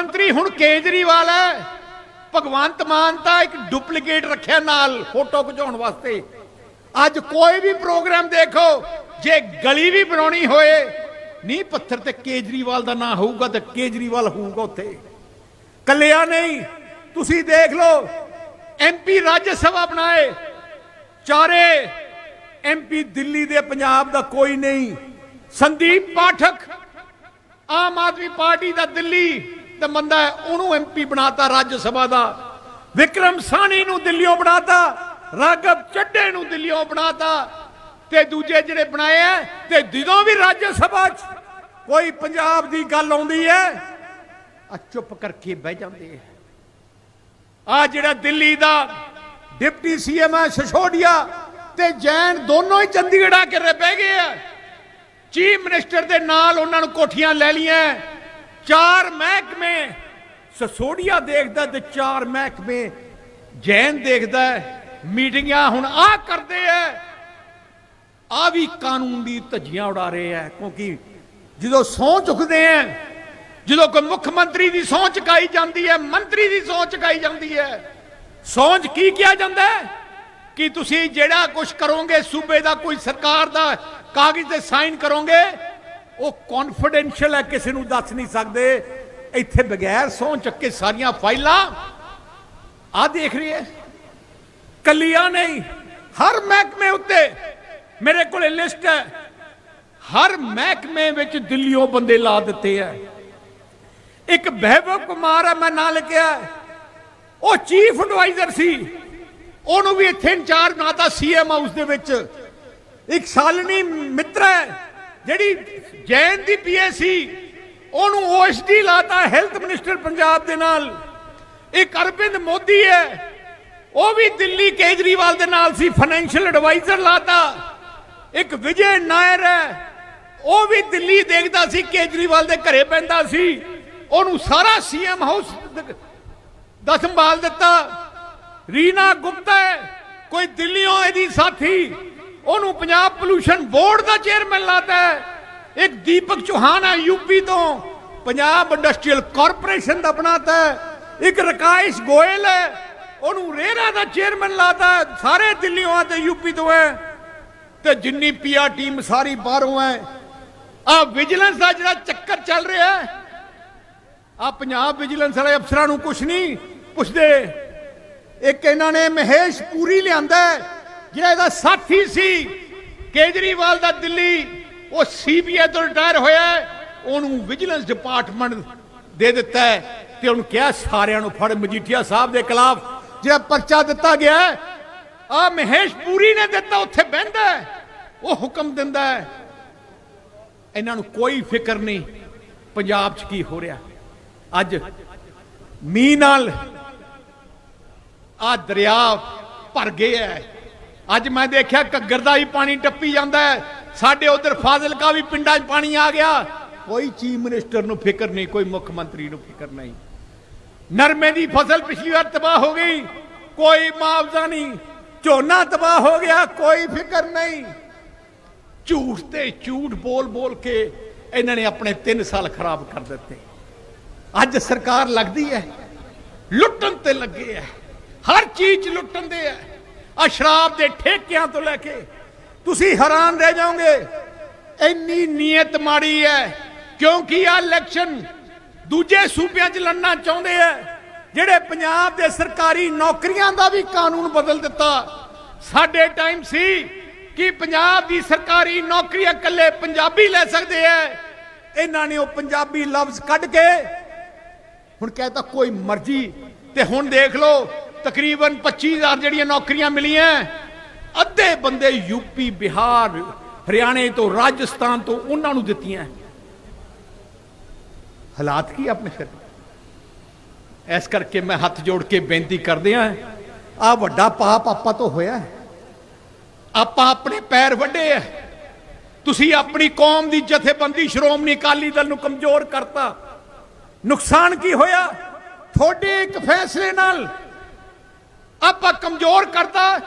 ਮੰਤਰੀ ਹੁਣ ਕੇਜਰੀਵਾਲ ਹੈ। ਭਗਵੰਤ ਮਾਨ ਤਾਂ ਇੱਕ ਡੁਪਲੀਕੇਟ ਰੱਖਿਆ ਨਾਲ ਫੋਟੋ ਖਿਚਾਉਣ ਵਾਸਤੇ। ਅੱਜ ਕੋਈ ਵੀ ਪ੍ਰੋਗਰਾਮ ਦੇਖੋ, ਜੇ ਗਲੀ ਵੀ ਬਣਾਉਣੀ ਹੋਏ ਨੀ ਪੱਥਰ ਤੇ ਕੇਜਰੀਵਾਲ ਦਾ ਨਾਂ ਹੋਊਗਾ ਤੇ ਕੇਜਰੀਵਾਲ ਹੋਊਗਾ ਉੱਥੇ। ਕੱਲਿਆ ਨਹੀਂ, ਤੁਸੀਂ ਦੇਖ ਲਓ ਐਮਪੀ ਰਾਜ ਸਭਾ ਬਣਾਏ। ਚਾਰੇ ਐਮਪੀ ਦਿੱਲੀ ਦੇ ਪੰਜਾਬ ਦਾ ਕੋਈ ਨਹੀਂ। ਸੰਦੀਪ ਪਾਠਕ, ਆਮ ਆਦਮੀ ਪਾਰਟੀ ਦਾ ਦਿੱਲੀ। ਦਾ ਬੰਦਾ ਹੈ, ਉਹਨੂੰ ਐਮਪੀ ਬਣਾਤਾ ਰਾਜ ਸਭਾ ਦਾ। ਵਿਕਰਮ ਸਾਨੀ ਨੂੰ ਦਿੱਲੀੋਂ ਬਣਾਤਾ, ਰਾਘਵ ਚੱਡੇ ਨੂੰ ਦਿੱਲੀੋਂ ਬਣਾਤਾ, ਤੇ ਦੂਜੇ ਜਿਹੜੇ ਬਣਾਏ ਆ, ਤੇ ਜਦੋਂ ਵੀ ਰਾਜ ਸਭਾ 'ਚ ਕੋਈ ਪੰਜਾਬ ਦੀ ਗੱਲ ਆਉਂਦੀ ਹੈ ਆ ਚੁੱਪ ਕਰਕੇ ਬਹਿ ਜਾਂਦੇ ਆ। ਆ ਜਿਹੜਾ ਦਿੱਲੀ ਦਾ ਡਿਪਟੀ ਸੀਐਮ ਹੈ ਸ਼ਸ਼ੋਡੀਆ ਤੇ ਜੈਨ ਦੋਨੋਂ ਹੀ ਚੰਡੀਗੜ੍ਹ ਆ ਕੇ ਬਹਿ ਗਏ ਆ। ਚੀਫ ਮਿਨਿਸਟਰ ਦੇ ਨਾਲ ਉਹਨਾਂ ਨੂੰ ਕੋਠੀਆਂ ਲੈ ਲਈਆਂ। ਚਾਰ ਮਹਿਕਮੇ ਸਸੋਡੀਆ ਦੇਖਦਾ ਤੇ ਚਾਰ ਮਹਿਕਮੇ, ਜੈਨ ਦੇਖਦਾ ਮੀਟਿੰਗਾਂ ਹੁਣ ਆ ਕਰਦੇ ਆ ਆ ਵੀ ਕਾਨੂੰਨ ਦੀ ਧੱਜੀਆਂ ਉਡਾ ਰਹੇ ਆ ਕਿਉਂਕਿ ਜਦੋਂ ਸਹੁੰ ਚੁੱਕਦੇ ਆ ਜਦੋਂ ਕੋਈ ਮੁੱਖ ਮੰਤਰੀ ਦੀ ਸਹੁੰ ਚੁਕਾਈ ਜਾਂਦੀ ਹੈ ਮੰਤਰੀ ਦੀ ਸਹੁੰ ਚੁਕਾਈ ਜਾਂਦੀ ਹੈ ਸਹੁੰ 'ਚ ਕੀ ਕਿਹਾ ਜਾਂਦਾ ਹੈ ਕਿ ਤੁਸੀਂ ਜਿਹੜਾ ਕੁਝ ਕਰੋਗੇ, ਸੂਬੇ ਦਾ ਕੋਈ ਸਰਕਾਰ ਦਾ ਕਾਗਜ਼ ਤੇ ਸਾਈਨ ਕਰੋਗੇ ਉਹ ਕੌਨਫੀਡੈਂਸ਼ੀਅਲ ਹੈ, ਕਿਸੇ ਨੂੰ ਦੱਸ ਨਹੀਂ ਸਕਦੇ। ਇੱਥੇ ਬਗੈਰ ਸਹੁੰ ਚੱਕੇ ਸਾਰੀਆਂ ਫਾਈਲਾਂ ਆ ਦੇਖ ਰਹੀ ਹੈ। ਕੱਲੀਆਂ ਨਹੀਂ, ਹਰ ਮਹਿਕਮੇ ਉੱਤੇ ਮੇਰੇ ਕੋਲ ਲਿਸਟ ਹੈ। ਹਰ ਮਹਿਕਮੇ ਵਿੱਚ ਦਿੱਲੀੋਂ ਬੰਦੇ ਲਾ ਦਿੱਤੇ ਆ ਇੱਕ ਬਹਿਬਵ ਕੁਮਾਰ ਹੈ, ਮੈਂ ਨਾਂ ਲਿਖਿਆ ਉਹ ਚੀਫ ਐਡਵਾਈਜ਼ਰ ਸੀ। ਉਹਨੂੰ ਵੀ ਇੱਥੇ ਇੰਚਾਰਜ, ਨਾ ਬਣਾਤਾ ਸੀਐਮ ਹਾਊਸ ਦੇ ਵਿੱਚ। ਇੱਕ ਸ਼ਾਲਿਨੀ ਮਿੱਤਰ ਹੈ। ਜਿਹੜੀ ਜੈਨ ਦੀ ਪੀਏ ਉਹਨੂੰ ਓਐਸਡੀ ਲਾਤਾ ਹੈਲਥ ਮਿਨਿਸਟਰ ਪੰਜਾਬ ਦੇ ਨਾਲ। ਇੱਕ ਅਰਵਿੰਦ ਮੋਦੀ ਹੈ, ਉਹ ਵੀ ਦਿੱਲੀ ਕੇਜਰੀਵਾਲ ਦੇ ਨਾਲ ਸੀ ਫਾਈਨੈਂਸ਼ੀਅਲ ਐਡਵਾਈਜ਼ਰ ਲਾਤਾ। ਇੱਕ ਵਿਜੇ ਨਾਇਰ ਹੈ, ਉਹ ਵੀ ਦਿੱਲੀ ਦੇਖਦਾ ਸੀ, ਕੇਜਰੀਵਾਲ ਦੇ ਘਰੇ ਪੈਂਦਾ ਸੀ। ਉਹਨੂੰ ਸਾਰਾ ਸੀਐਮ ਹਾਊਸ ਦਾ ਸੰਭਾਲ ਦਿੱਤਾ। ਰੀਨਾ ਗੁਪਤਾ ਹੈ, ਕੋਈ ਦਿੱਲੀੋਂ ਇਹਦੀ ਸਾਥੀ। ਉਹਨੂੰ ਪੰਜਾਬ ਪੋਲੂਸ਼ਨ ਬੋਰਡ ਦਾ ਚੇਅਰਮੈਨ ਲਾਤਾ ਹੈ। ਇੱਕ ਦੀਪਕ ਚੌਹਾਨ ਹੈ ਯੂਪੀ ਤੋਂ। ਪੰਜਾਬ ਇੰਡਸਟਰੀਅਲ ਕਾਰਪੋਰੇਸ਼ਨ ਦਾ ਬਣਾਤਾ ਹੈ। ਇੱਕ ਰਕਾਇਸ਼ ਗੋਇਲ ਹੈ। ਉਹਨੂੰ ਰੇਰਾ ਦਾ ਚੇਅਰਮੈਨ ਲਾਤਾ ਹੈ। ਸਾਰੇ ਦਿੱਲੀੋਂ ਆ ਤੇ ਯੂਪੀ ਤੋਂ ਹੈ। ਤੇ ਜਿੰਨੀ ਪੀਆਰ ਟੀਮ ਸਾਰੀ ਬਾਹਰੋਂ ਹੈ। ਆ ਵਿਜੀਲੈਂਸ ਦਾ ਜਿਹੜਾ ਚੱਕਰ ਚੱਲ ਰਿਹਾ ਹੈ ਆ ਪੰਜਾਬ ਵਿਜੀਲੈਂਸ ਵਾਲੇ ਅਫਸਰਾਂ ਨੂੰ ਕੁਝ ਨਹੀਂ ਪੁੱਛਦੇ। ਇੱਕ ਇਹਨਾਂ ਨੇ ਮਹੇਸ਼ ਪੂਰੀ ਲਿਆਂਦਾ ਹੈ, ਜਿਹੜਾ ਇਹਦਾ ਸਾਥੀ ਸੀ, ਕੇਜਰੀਵਾਲ ਦਾ ਦਿੱਲੀ, ਉਹ ਸੀਬੀਆਈ ਤੋਂ ਰਿਟਾਇਰ ਹੋਇਆ ਉਹਨੂੰ ਵਿਜੀਲੈਂਸ ਡਿਪਾਰਟਮੈਂਟ ਦੇ ਦਿੱਤਾ ਤੇ ਉਹਨੂੰ ਕਿਹਾ ਸਾਰਿਆਂ ਨੂੰ ਫੜ, ਮਜੀਠੀਆ ਸਾਹਿਬ ਦੇ ਖਿਲਾਫ ਜਿਹੜਾ ਪਰਚਾ ਦਿੱਤਾ ਗਿਆ ਆ ਮਹੇਸ਼ ਪੂਰੀ ਨੇ ਦਿੱਤਾ, ਉੱਥੇ ਬਹਿੰਦਾ ਉਹ ਹੁਕਮ ਦਿੰਦਾ ਹੈ। ਇਹਨਾਂ ਨੂੰ ਕੋਈ ਫਿਕਰ ਨਹੀਂ, ਪੰਜਾਬ 'ਚ ਕੀ ਹੋ ਰਿਹਾ। ਅੱਜ ਮੀਂਹ ਨਾਲ ਆ ਦਰਿਆ ਭਰ ਗਏ ਹੈ। ਅੱਜ ਮੈਂ ਦੇਖਿਆ ਘੱਗਰ ਦਾ ਹੀ ਪਾਣੀ ਟੱਪੀ ਜਾਂਦਾ ਹੈ। ਸਾਡੇ ਉਧਰ ਫਾਜ਼ਿਲਕਾ ਵੀ ਪਿੰਡਾਂ 'ਚ ਪਾਣੀ ਆ ਗਿਆ। ਕੋਈ ਚੀਫ ਮਿਨਿਸਟਰ ਨੂੰ ਫਿਕਰ ਨਹੀਂ, ਕੋਈ ਮੁੱਖ ਮੰਤਰੀ ਨੂੰ ਫਿਕਰ ਨਹੀਂ। ਨਰਮੇ ਦੀ ਫਸਲ ਪਿਛਲੀ ਵਾਰ ਤਬਾਹ ਹੋ ਗਈ, ਕੋਈ ਮੁਆਵਜ਼ਾ ਨਹੀਂ। ਝੋਨਾ ਤਬਾਹ ਹੋ ਗਿਆ, ਕੋਈ ਫਿਕਰ ਨਹੀਂ। ਝੂਠ ਤੇ ਝੂਠ ਬੋਲ ਬੋਲ ਕੇ ਇਹਨਾਂ ਨੇ ਆਪਣੇ 3 ਸਾਲ ਖਰਾਬ ਕਰ ਦਿੱਤੇ। ਅੱਜ ਸਰਕਾਰ ਲੱਗਦੀ ਹੈ, ਲੁੱਟਣ ਤੇ ਲੱਗੇ ਹੈ। ਹਰ ਚੀਜ਼ 'ਚ ਲੁੱਟਣ ਦੇ ਹੈ। ਆ ਸ਼ਰਾਬ ਦੇ ਠੇਕਿਆਂ ਤੋਂ ਲੈ ਕੇ ਤੁਸੀਂ ਹੈਰਾਨ ਰਹਿ ਜਾਓਗੇ। ਇੰਨੀ ਨੀਅਤ ਮਾੜੀ ਹੈ ਕਿਉਂਕਿ ਆ ਇਲੈਕਸ਼ਨ ਦੂਜੇ ਸੂਬਿਆਂ 'ਚ ਲੜਨਾ ਚਾਹੁੰਦੇ ਆ ਜਿਹੜੇ ਪੰਜਾਬ ਦੇ ਸਰਕਾਰੀ ਨੌਕਰੀਆਂ ਦਾ ਵੀ ਕਾਨੂੰਨ ਬਦਲ ਦਿੱਤਾ। ਸਾਡੇ ਟਾਈਮ ਸੀ ਕਿ ਪੰਜਾਬ ਦੀ ਸਰਕਾਰੀ ਨੌਕਰੀਆਂ ਇਕੱਲੇ ਪੰਜਾਬੀ ਲੈ ਸਕਦੇ ਐ। ਇਹਨਾਂ ਨੇ ਉਹ ਪੰਜਾਬੀ ਲਫ਼ਜ਼ ਕੱਢ ਕੇ, ਹੁਣ ਕਹਿੰਦਾ ਕੋਈ ਮਰਜ਼ੀ, ਤੇ ਹੁਣ ਦੇਖ ਲਓ ਤਕਰੀਬਨ 25000 ਜਿਹੜੀਆਂ ਨੌਕਰੀਆਂ ਮਿਲੀਆਂ, ਅੱਧੇ ਬੰਦੇ ਯੂਪੀ ਬਿਹਾਰ, ਹਰਿਆਣੇ ਤੋਂ, ਰਾਜਸਥਾਨ ਤੋਂ ਉਹਨਾਂ ਨੂੰ ਦਿੱਤੀਆਂ। ਹਾਲਾਤ ਕੀ ਆਪਣੇ ਫਿਰ? ਇਸ ਕਰਕੇ ਮੈਂ ਹੱਥ ਜੋੜ ਕੇ ਬੇਨਤੀ ਕਰਦੇ ਆ ਆ ਵੱਡਾ ਪਾਪ ਆਪਾਂ ਤੋਂ ਹੋਇਆ ਆਪਾਂ ਆਪਣੇ ਪੈਰ ਵੱਡੇ ਆ। ਤੁਸੀਂ ਆਪਣੀ ਕੌਮ ਦੀ ਜਥੇਬੰਦੀ ਸ਼੍ਰੋਮਣੀ ਅਕਾਲੀ ਦਲ ਨੂੰ ਕਮਜ਼ੋਰ ਕਰਤਾ। ਨੁਕਸਾਨ ਕੀ ਹੋਇਆ? ਤੁਹਾਡੇ ਇੱਕ ਫੈਸਲੇ ਨਾਲ ਆਪਾਂ ਕਮਜ਼ੋਰ ਕਰਤਾ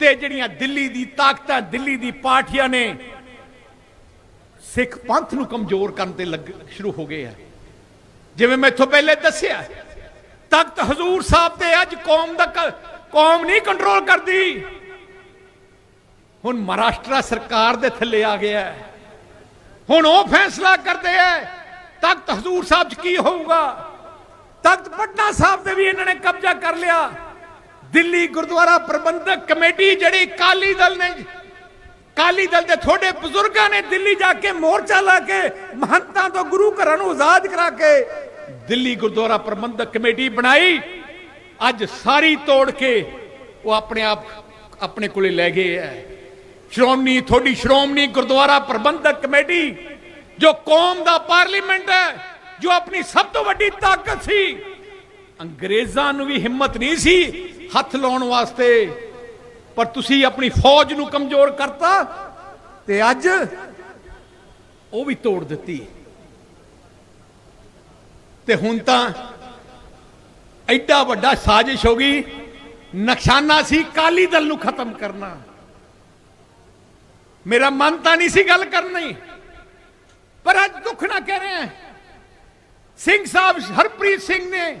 ਤੇ ਜਿਹੜੀਆਂ ਦਿੱਲੀ ਦੀ ਤਾਕਤਾਂ, ਦਿੱਲੀ ਦੀ ਪਾਰਟੀਆਂ ਨੇ ਸਿੱਖ ਪੰਥ ਨੂੰ ਕਮਜ਼ੋਰ ਕਰਨ ਤੇ ਲੱਗ, ਸ਼ੁਰੂ ਹੋ ਗਏ ਆ। ਜਿਵੇਂ ਮੈਂ ਇੱਥੋਂ ਪਹਿਲੇ ਦੱਸਿਆ, ਤਖਤ ਹਜ਼ੂਰ ਸਾਹਿਬ ਤੇ ਅੱਜ ਕੌਮ ਦਾ ਕੌਮ ਨਹੀਂ ਕੰਟਰੋਲ ਕਰਦੀ। ਹੁਣ ਮਹਾਰਾਸ਼ਟਰ ਸਰਕਾਰ ਦੇ ਥੱਲੇ ਆ ਗਿਆ ਹੁਣ ਉਹ ਫੈਸਲਾ ਕਰਦੇ ਐ ਤਖਤ ਹਜ਼ੂਰ ਸਾਹਿਬ 'ਚ ਕੀ ਹੋਊਗਾ? ਤਖਤ ਪਟਨਾ ਸਾਹਿਬ ਤੇ ਵੀ ਇਹਨਾਂ ਨੇ ਕਬਜ਼ਾ ਕਰ ਲਿਆ। ਦਿੱਲੀ ਗੁਰਦੁਆਰਾ ਪ੍ਰਬੰਧਕ ਕਮੇਟੀ ਜਿਹੜੀ ਕਾਲੀ ਦਲ ਨੇ, ਕਾਲੀ ਦਲ ਦੇ ਥੋੜੇ ਬਜ਼ੁਰਗਾਂ ਨੇ ਦਿੱਲੀ ਜਾ ਕੇ ਮੋਰਚਾ ਲਾ ਕੇ ਮਹੰਤਾਂ ਤੋਂ ਗੁਰੂ ਘਰਾਂ ਨੂੰ ਆਜ਼ਾਦ ਕਰਾ ਕੇ ਦਿੱਲੀ ਗੁਰਦੁਆਰਾ ਪ੍ਰਬੰਧਕ ਕਮੇਟੀ ਬਣਾਈ। ਅੱਜ ਸਾਰੀ ਤੋੜ ਕੇ ਉਹ ਆਪਣੇ ਆਪ, ਆਪਣੇ ਕੋਲੇ ਲੈ ਗਏ ਐ। ਸ਼੍ਰੋਮਣੀ ਥੋੜੀ ਸ਼੍ਰੋਮਣੀ ਗੁਰਦੁਆਰਾ ਪ੍ਰਬੰਧਕ ਕਮੇਟੀ, ਜੋ ਕੌਮ ਦਾ ਪਾਰਲੀਮੈਂਟ ਹੈ ਜੋ ਆਪਣੀ ਸਭ ਤੋਂ ਵੱਡੀ ਤਾਕਤ ਸੀ ਅੰਗਰੇਜ਼ਾਂ ਨੂੰ ਵੀ ਹਿੰਮਤ ਨਹੀਂ ਸੀ ਹੱਥ ਲਾਉਣ ਵਾਸਤੇ, ਪਰ ਤੁਸੀਂ ਆਪਣੀ ਫੌਜ ਨੂੰ ਕਮਜ਼ੋਰ ਕਰਤਾ ਤੇ ਅੱਜ ਉਹ ਵੀ ਤੋੜ ਦਿੱਤੀ। ਤੇ ਹੁਣ ਤਾਂ ਐਡਾ ਵੱਡਾ ਸਾਜ਼ਿਸ਼ ਹੋ ਗਈ, ਨਕਸ਼ਾਨਾ ਸੀ ਕਾਲੀ ਦਲ ਨੂੰ ਖਤਮ ਕਰਨਾ। ਮੇਰਾ ਮਨ ਤਾਂ ਨਹੀਂ ਸੀ ਗੱਲ ਕਰਨੀ ਪਰ ਅੱਜ ਦੁੱਖ ਨਾ ਕਹਿ ਰਹੇ ਹਾਂ। ਸਿੰਘ ਸਾਹਿਬ ਹਰਪ੍ਰੀਤ ਸਿੰਘ ਨੇ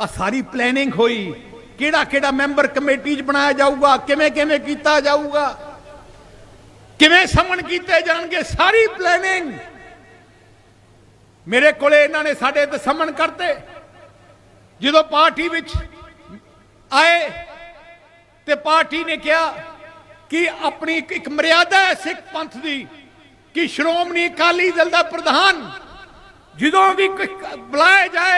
ਆ ਸਾਰੀ ਪਲੈਨਿੰਗ ਹੋਈ। ਕਿਹੜਾ ਕਿਹੜਾ ਮੈਂਬਰ ਕਮੇਟੀ 'ਚ ਬਣਾਇਆ ਜਾਊਗਾ, ਕਿਵੇਂ ਕਿਵੇਂ ਕੀਤਾ ਜਾਊਗਾ। ਕਿਵੇਂ ਸਮਨ ਕੀਤੇ ਜਾਣਗੇ, ਸਾਰੀ ਪਲੈਨਿੰਗ ਮੇਰੇ ਕੋਲੇ ਇਹਨਾਂ ਨੇ ਸਾਡੇ ਤੇ ਸਮਨ ਕਰਤੇ। ਜਦੋਂ ਪਾਰਟੀ ਵਿੱਚ ਆਏ ਤੇ ਪਾਰਟੀ ਨੇ ਕਿਹਾ ਕਿ ਆਪਣੀ ਇੱਕ- ਮਰਿਆਦਾ ਹੈ ਸਿੱਖ ਪੰਥ ਦੀ ਕਿ ਸ਼੍ਰੋਮਣੀ ਅਕਾਲੀ ਦਲ ਦਾ ਪ੍ਰਧਾਨ ਜਦੋਂ ਵੀ ਕੋਈ ਬੁਲਾਇਆ ਜਾਏ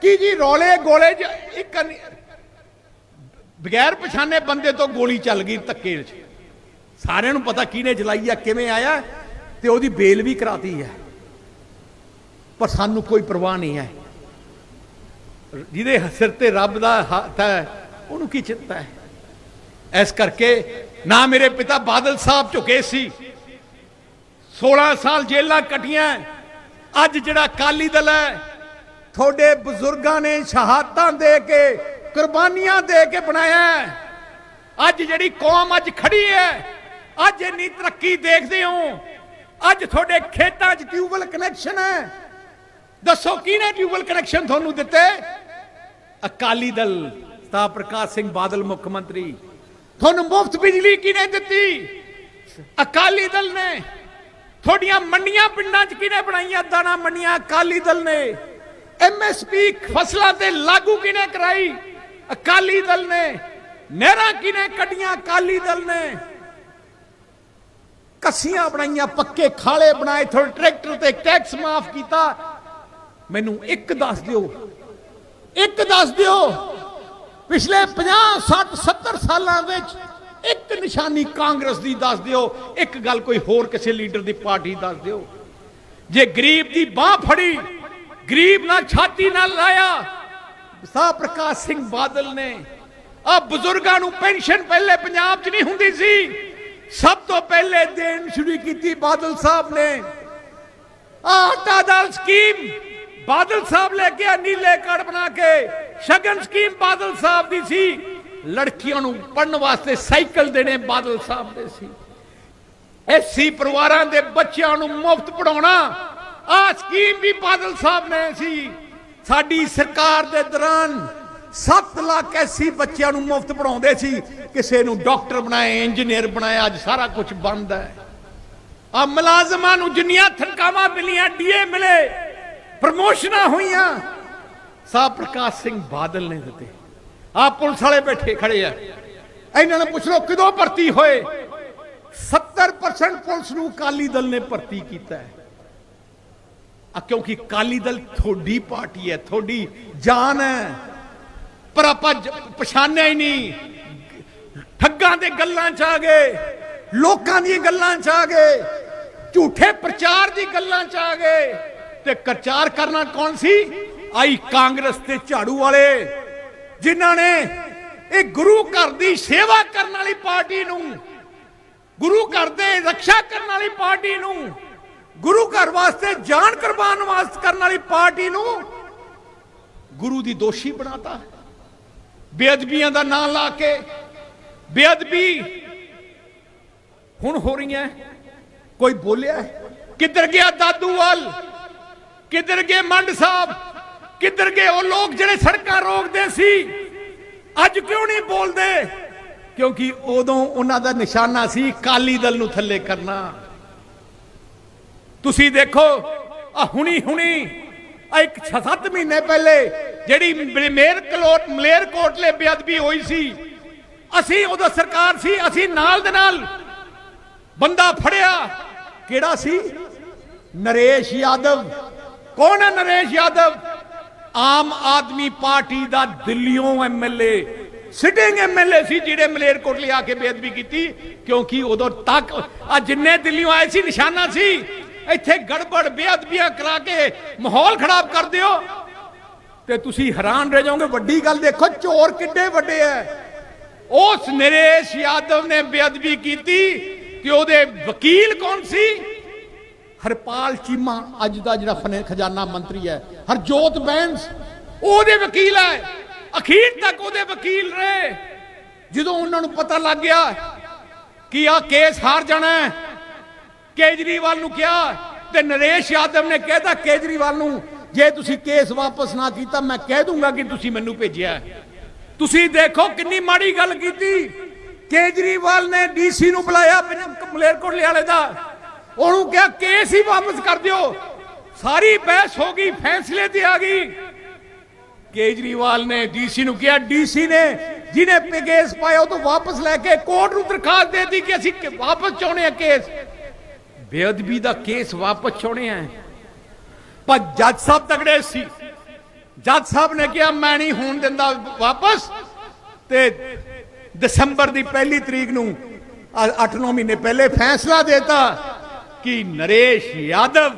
ਕੀ ਜੀ, ਰੋਲੇ ਗੋਲੇ 'ਚ ਇੱਕ ਬਗੈਰ ਪਛਾਣੇ ਬੰਦੇ ਤੋਂ ਗੋਲੀ ਚੱਲ ਗਈ ਧੱਕੇ 'ਚ ਸਾਰਿਆਂ ਨੂੰ ਪਤਾ ਕਿਹਨੇ ਚਲਾਈ ਆ, ਕਿਵੇਂ ਆਇਆ, ਤੇ ਉਹਦੀ ਬੇਲ ਵੀ ਕਰਾਤੀ ਹੈ। ਪਰ ਸਾਨੂੰ ਕੋਈ ਪਰਵਾਹ ਨਹੀਂ ਹੈ। ਜਿਹਦੇ ਸਿਰ ਤੇ ਰੱਬ ਦਾ ਹੱਥ ਹੈ, ਉਹਨੂੰ ਕੀ ਚਿੰਤਾ ਹੈ? ਇਸ ਕਰਕੇ ਨਾ ਮੇਰੇ ਪਿਤਾ ਬਾਦਲ ਸਾਹਿਬ ਝੁਕੇ ਸੀ। 16 ਸਾਲ ਜੇਲਾਂ ਕਟੀਆਂ। ਅੱਜ ਜਿਹੜਾ ਕਾਲੀ ਦਲ ਹੈ ਤੁਹਾਡੇ ਬਜ਼ੁਰਗਾਂ ਨੇ ਸ਼ਹਾਦਤਾਂ ਦੇ ਕੇ, ਕੁਰਬਾਨੀਆਂ ਦੇ ਕੇ ਬਣਾਇਆ ਅੱਜ ਜਿਹੜੀ ਕੌਮ ਅੱਜ ਖੜੀ ਹੈ, ਅੱਜ ਇੰਨੀ ਤਰੱਕੀ ਦੇਖਦੇ ਹੋ। ਅੱਜ ਤੁਹਾਡੇ ਖੇਤਾਂ 'ਚ ਟਿਊਬਵੈਲ ਕਨੈਕਸ਼ਨ ਹੈ। ਦੱਸੋ, ਕਿਹਨੇ ਟਿਊਬਵੈਲ ਕਨੈਕਸ਼ਨ ਤੁਹਾਨੂੰ ਦਿੱਤੇ? ਅਕਾਲੀ ਦਲ, ਤਾਂ ਪ੍ਰਕਾਸ਼ ਸਿੰਘ ਬਾਦਲ ਮੁੱਖ ਮੰਤਰੀ। ਤੁਹਾਨੂੰ ਮੁਫਤ ਬਿਜਲੀ ਕਿਹਨੇ ਦਿੱਤੀ? ਅਕਾਲੀ ਦਲ ਨੇ। ਤੁਹਾਡੀਆਂ ਮੰਡੀਆਂ ਪਿੰਡਾਂ 'ਚ ਕਿਹਨੇ ਬਣਾਈਆਂ? ਦਾਣਾ ਮੰਡੀਆਂ ਅਕਾਲੀ ਦਲ ਨੇ। ਐਮਐਸਪੀ ਫਸਲਾਂ ਤੇ ਲਾਗੂ ਕਿਹਨੇ ਕਰਾਈ? ਅਕਾਲੀ ਦਲ ਨੇ। ਨਹਿਰਾਂ ਕਿਹਨੇ ਕੱਢੀਆਂ ਅਕਾਲੀ ਦਲ ਨੇ? ਕੱਸੀਆਂ ਬਣਾਈਆਂ, ਪੱਕੇ ਖਾਲੇ ਬਣਾਏ ਥੋੜੇ ਟਰੈਕਟਰ ਤੇ ਟੈਕਸ ਮਾਫ ਕੀਤਾ। ਮੈਨੂੰ ਇੱਕ ਦੱਸ ਦਿਓ, ਇੱਕ ਦੱਸ ਦਿਓ, ਪਿਛਲੇ 50 60 70 ਸਾਲਾਂ ਵਿੱਚ ਇੱਕ ਨਿਸ਼ਾਨੀ ਕਾਂਗਰਸ ਦੀ ਦੱਸ ਦਿਓ, ਇੱਕ ਗੱਲ ਕੋਈ ਹੋਰ ਕਿਸੇ ਲੀਡਰ ਦੀ ਪਾਰਟੀ ਦੱਸ ਦਿਓ। ਜੇ ਗਰੀਬ ਦੀ ਬਾਹ ਫੜੀ ਗਰੀਬ ਨਾਲ ਛਾਤੀ ਨਾਲ ਲਾਇਆ। ਸਾਹ ਪ੍ਰਕਾਸ਼ ਸਿੰਘ ਬਾਦਲ ਨੇ ਆ ਬਜ਼ੁਰਗਾਂ ਨੂੰ ਪੈਨਸ਼ਨ ਪਹਿਲੇ ਪੰਜਾਬ 'ਚ ਨਹੀਂ ਹੁੰਦੀ ਸੀ। ਸਭ ਤੋਂ ਪਹਿਲੇ ਦੇਣ ਸ਼ੁਰੂ ਕੀਤੀ ਬਾਦਲ ਸਾਹਿਬ ਨੇ। ਆਟਾ ਦਾਲ ਸਕੀਮ ਬਾਦਲ ਸਾਹਿਬ ਲੈ ਕੇ ਆ, ਨੀਲੇ ਕਾਰਡ ਬਣਾ ਕੇ। ਸ਼ਗਨ ਸਕੀਮ ਬਾਦਲ ਸਾਹਿਬ ਦੀ ਸੀ। ਲੜਕੀਆਂ ਨੂੰ ਪੜਨ ਵਾਸਤੇ ਸਾਈਕਲ ਦੇਣੇ ਬਾਦਲ ਸਾਹਿਬ ਦੇ ਸੀ। ਐਸੀ ਪਰਿਵਾਰਾਂ ਦੇ ਬੱਚਿਆਂ ਨੂੰ ਮੁਫਤ ਪੜਾਉਣਾ ਆ ਸਕੀਮ ਵੀ ਬਾਦਲ ਸਾਹਿਬ ਨੇ ਸੀ। ਸਾਡੀ ਸਰਕਾਰ ਦੇ ਦੌਰਾਨ 7 ਲੱਖ ਐਸੀ ਬੱਚਿਆਂ ਨੂੰ ਮੁਫਤ ਪੜਾਉਂਦੇ ਸੀ, ਕਿਸੇ ਨੂੰ ਡਾਕਟਰ ਬਣਾਏ ਇੰਜੀਨੀਅਰ ਬਣਾਏ ਅੱਜ ਸਾਰਾ ਕੁਝ ਬੰਦ ਹੈ। ਆ ਮੁਲਾਜ਼ਮਾਂ ਨੂੰ ਜਿੰਨੀਆਂ ਤਨਖਾਹਾਂ ਮਿਲੀਆਂ, ਡੀਏ ਮਿਲੇ, ਪ੍ਰਮੋਸ਼ਨਾਂ ਹੋਈਆਂ, ਸਾਹ ਪ੍ਰਕਾਸ਼ ਸਿੰਘ ਬਾਦਲ ਨੇ ਦਿੱਤੇ। ਆ ਪੁਲਿਸ ਵਾਲੇ ਬੈਠੇ ਖੜੇ ਆ। ਇਹਨਾਂ ਨੂੰ ਪੁੱਛ ਲਓ, ਕਦੋਂ ਭਰਤੀ ਹੋਏ? 70% ਪੁਲਿਸ ਨੂੰ ਅਕਾਲੀ ਦਲ ਨੇ ਭਰਤੀ ਕੀਤਾ ਹੈ। ਕਿਉਂਕਿ ਅਕਾਲੀ ਦਲ ਥੋੜੀ ਪਾਰਟੀ ਹੈ ਥੋੜੀ ਜਾਨ ਹੈ। ਪਰ ਆਪਾਂ ਪਛਾਣਿਆ ਹੀ ਨਹੀਂ। ਠੱਗਾਂ ਦੇ ਗੱਲਾਂ ਚ ਆ ਗਏ, ਲੋਕਾਂ ਦੀਆਂ ਗੱਲਾਂ ਚ ਆ ਗਏ, ਝੂਠੇ ਪ੍ਰਚਾਰ ਦੀ ਗੱਲਾਂ ਚ ਆ ਗਏ। ਤੇ ਪ੍ਰਚਾਰ ਕਰਨਾ ਕੌਣ ਸੀ? ਆਈ ਕਾਂਗਰਸ ਤੇ ਝਾੜੂ ਵਾਲੇ, ਜਿਨ੍ਹਾਂ ਨੇ ਇਹ ਗੁਰੂ ਘਰ ਦੀ ਸੇਵਾ ਕਰਨ ਵਾਲੀ ਪਾਰਟੀ ਨੂੰ, ਗੁਰੂ ਘਰ ਦੇ ਰੱਖਿਆ ਕਰਨ ਵਾਲੀ ਪਾਰਟੀ ਨੂੰ ਗੁਰੂ ਘਰ ਵਾਸਤੇ ਜਾਨ ਕੁਰਬਾਨ ਵਾਸਤੇ ਕਰਨ ਵਾਲੀ ਪਾਰਟੀ ਨੂੰ ਗੁਰੂ ਦੀ ਦੋਸ਼ੀ ਬਣਾਤਾ। ਬੇਅਦਬੀਆਂ ਦਾ ਨਾਂ ਲਾ ਕੇ ਬੇਅਦਬੀ ਹੁਣ ਹੋ ਰਹੀਆਂ। ਕੋਈ ਬੋਲਿਆ ਕਿੱਧਰ ਗਿਆ ਦਾਦੂਵਾਲ ਕਿੱਧਰ ਗਏ ਮੰਡ ਸਾਹਿਬ? ਕਿੱਧਰ ਗਏ ਉਹ ਲੋਕ ਜਿਹੜੇ ਸੜਕਾਂ ਰੋਕਦੇ ਸੀ? ਅੱਜ ਕਿਉਂ ਨਹੀਂ ਬੋਲਦੇ? ਕਿਉਂਕਿ ਉਦੋਂ ਉਹਨਾਂ ਦਾ ਨਿਸ਼ਾਨਾ ਸੀ ਕਾਲੀ ਦਲ ਨੂੰ ਥੱਲੇ ਕਰਨਾ। ਤੁਸੀਂ ਦੇਖੋ ਆ ਹੁਣੀ ਹੁਣੀ ਆ ਇੱਕ 6-7 ਮਹੀਨੇ ਪਹਿਲੇ ਜਿਹੜੀ ਮ- ਮੇਰ ਕਲੋਟ ਮਲੇਰ ਕੋਟਲੇ ਬੇਅਦਬੀ ਹੋਈ ਸੀ। ਅਸੀਂ ਉਦੋਂ ਸਰਕਾਰ ਸੀ, ਅਸੀਂ ਨਾਲ ਦੇ ਨਾਲ ਬੰਦਾ ਫੜਿਆ। ਕਿਹੜਾ ਸੀ? ਨਰੇਸ਼ ਯਾਦਵ। ਕੌਣ ਹੈ ਨਰੇਸ਼ ਯਾਦਵ? ਆਮ ਆਦਮੀ ਪਾਰਟੀ ਦਾ ਦਿੱਲੀੋਂ ਐਮਐਲਏ ਸਿਟਿੰਗ ਐਮਐਲਏ ਸੀ ਜਿਹੜੇ ਮਲੇਰ ਕੋਟਲੇ ਆ ਕੇ ਬੇਅਦਬੀ ਕੀਤੀ, ਕਿਉਂਕਿ ਉਦੋਂ ਤੱਕ ਆ ਜਿੰਨੇ ਦਿੱਲੀੋਂ ਆਏ ਸੀ, ਨਿਸ਼ਾਨਾ ਸੀ। ਇੱਥੇ ਗੜਬੜ ਬੇਅਦਬੀਆਂ ਕਰਾ ਕੇ ਮਾਹੌਲ ਖਰਾਬ ਕਰ ਦਿਓ। ਤੇ ਤੁਸੀਂ ਹੈਰਾਨ ਰਹਿ ਜਾਓਗੇ ਵੱਡੀ ਗੱਲ ਦੇਖੋ ਚੋਰ ਕਿੱਡੇ ਵੱਡੇ ਐ। ਉਸ ਨਰੇਸ਼ ਯਾਦਵ ਨੇ ਬੇਅਦਬੀ ਕੀਤੀ ਕਿ ਉਹਦੇ ਵਕੀਲ ਕੌਣ ਸੀ? ਹਰਪਾਲ ਚੀਮਾ ਅੱਜ ਦਾ ਜਿਹੜਾ ਫਨੇ ਖਜ਼ਾਨਾ ਮੰਤਰੀ ਹੈ ਹਰਜੋਤ ਬੈਂਸ ਉਹਦੇ ਵਕੀਲ ਹੈ ਅਖੀਰ ਤੱਕ ਉਹਦੇ ਵਕੀਲ ਰਹੇ। ਜਦੋਂ ਉਹਨਾਂ ਨੂੰ ਪਤਾ ਲੱਗ ਗਿਆ ਕਿ ਆ ਕੇਸ ਹਾਰ ਜਾਣਾ ਹੈ, ਕੇਜਰੀਵਾਲ ਨੂੰ ਕਿਹਾ ਤੇ ਨਰੇਸ਼ ਯਾਦਵ ਨੇ ਕਹਿਤਾ ਕੇਜਰੀਵਾਲ ਨੂੰ, ਜੇ ਤੁਸੀਂ ਕੇਸ ਵਾਪਸ ਨਾ ਕੀਤਾ, ਮੈਂ ਕਹਿ ਦੂੰਗਾ ਕਿ ਤੁਸੀਂ ਮੈਨੂੰ ਭੇਜਿਆ। ਤੁਸੀਂ ਦੇਖੋ ਕਿੰਨੀ ਮਾੜੀ ਗੱਲ ਕੀਤੀ। ਕੇਜਰੀਵਾਲ ਨੇ ਡੀਸੀ ਨੂੰ ਬੁਲਾਇਆ ਪੰਜਾਬ ਮਲੇਰਕੋਟਲੇ ਵਾਲੇ ਦਾ। ਉਹਨੂੰ ਕਿਹਾ, ਕੇਸ ਹੀ ਵਾਪਸ ਕਰ ਦਿਓ। ਸਾਰੀ ਬਹਿਸ ਹੋ ਗਈ, ਫੈਸਲੇ ਤੇ ਆ ਗਈ। ਕੇਜਰੀਵਾਲ ਨੇ ਡੀਸੀ ਨੂੰ ਕਿਹਾ, ਡੀਸੀ ਨੇ ਜਿਹਨੇ ਕੇਸ ਪਾਇਆ, ਉਹ ਤੋਂ ਵਾਪਸ ਲੈ ਕੇ ਕੋਰਟ ਨੂੰ ਦਰਖਾਸਤ ਦੇ ਦਿੱਤੀ ਕਿ ਅਸੀਂ ਵਾਪਸ ਚਾਹੁੰਦੇ ਹਾਂ ਕੇਸ। ਬੇਅਦਬੀ ਦਾ ਕੇਸ ਵਾਪਸ ਚਾਹੁੰਦੇ ਆ। ਪਰ ਜੱਜ ਸਾਹਿਬ ਤਗੜੇ ਸੀ। ਜੱਜ ਸਾਹਿਬ ਨੇ ਕਿਹਾ, ਮੈਂ ਨਹੀਂ ਹੋਣ ਦਿੰਦਾ ਵਾਪਸ। ਤੇ ਦਸੰਬਰ ਦੀ ਪਹਿਲੀ ਤਰੀਕ ਨੂੰ 8-9 ਮਹੀਨੇ ਪਹਿਲੇ ਫੈਸਲਾ ਦੇਤਾ ਕਿ ਨਰੇਸ਼ ਯਾਦਵ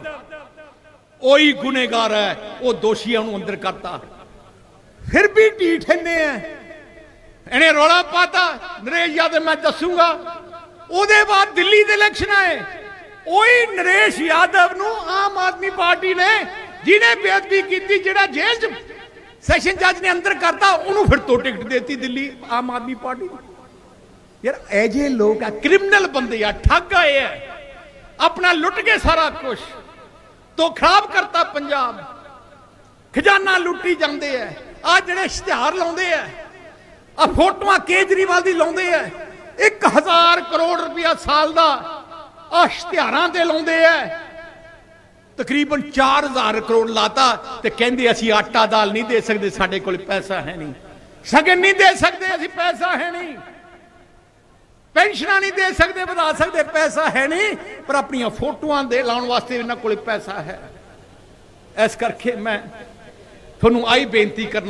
ਉਹੀ ਗੁਨੇਗਾਰ ਹੈ, ਉਹ ਦੋਸ਼ੀਆਂ ਨੂੰ ਅੰਦਰ ਕਰਤਾ। ਫਿਰ ਵੀ ਢੀਠ ਇੰਨੇ ਆ। ਇਹਨੇ ਰੌਲਾ ਪਾਤਾ। ਨਰੇਸ਼ ਯਾਦਵ, ਮੈਂ ਦੱਸੂਗਾ, ਉਹਦੇ ਬਾਅਦ ਦਿੱਲੀ ਦੇ ਇਲੈਕਸ਼ਨ ਆਏ। ਉਹੀ ਨਰੇਸ਼ ਯਾਦਵ ਨੂੰ ਆਮ ਆਦਮੀ ਪਾਰਟੀ ਨੇ ਜਿਹਨੇ ਬੇਅਦਬੀ ਕੀਤੀ, ਜਿਹੜਾ ਜੇਲ੍ਹ 'ਚ ਸੈਸ਼ਨ ਜੱਜ ਨੇ ਅੰਦਰ ਕਰਤਾ, ਉਹਨੂੰ ਫਿਰ ਤੋਂ ਟਿਕਟ ਦੇਤੀ ਦਿੱਲੀ ਆਮ ਆਦਮੀ ਪਾਰਟੀ ਯਾਰ, ਇਹ ਲੋਕ ਆ ਕ੍ਰਿਮੀਨਲ ਬੰਦੇ ਆ, ਠੱਗ ਆਏ ਆ। ਆਪਣਾ ਲੁੱਟ ਕੇ ਸਾਰਾ ਕੁਝ ਤੋਂ ਖਰਾਬ ਕਰਤਾ ਪੰਜਾਬ। ਖਜ਼ਾਨਾ ਲੁੱਟੀ ਜਾਂਦੇ ਆ। ਆ ਜਿਹੜੇ ਇਸ਼ਤਿਹਾਰ ਲਾਉਂਦੇ ਆ ਆ ਫੋਟੋਆਂ ਕੇਜਰੀਵਾਲ ਦੀ ਲਾਉਂਦੇ ਆ। 1000 ਕਰੋੜ ਰੁਪਇਆ ਸਾਲ ਦਾ ਆ ਇਸ਼ਤਿਹਾਰਾਂ ਤੇ ਲਾਉਂਦੇ ਆ ਤਕਰੀਬਨ 4000 ਕਰੋੜ ਲਾਤਾ ਤੇ ਕਹਿੰਦੇ ਅਸੀਂ ਆਟਾ ਦਾਲ ਨਹੀਂ ਦੇ ਸਕਦੇ, ਸਾਡੇ ਕੋਲ ਪੈਸਾ ਹੈ ਨਹੀਂ। ਸਗਨ ਨਹੀਂ ਦੇ ਸਕਦੇ, ਅਸੀਂ ਪੈਸਾ ਹੈ ਨਹੀਂ। ਪੈਨਸ਼ਨਾਂ ਨਹੀਂ ਦੇ ਸਕਦੇ, ਵਧਾ ਸਕਦੇ, ਪੈਸਾ ਹੈ ਨਹੀਂ, ਪਰ ਆਪਣੀਆਂ ਫੋਟੋਆਂ ਦੇ ਲਾਉਣ ਵਾਸਤੇ ਇਹਨਾਂ ਕੋਲ ਪੈਸਾ ਹੈ। ਇਸ ਕਰਕੇ ਮੈਂ ਤੁਹਾਨੂੰ ਆਈ ਬੇਨਤੀ ਕਰਨਾ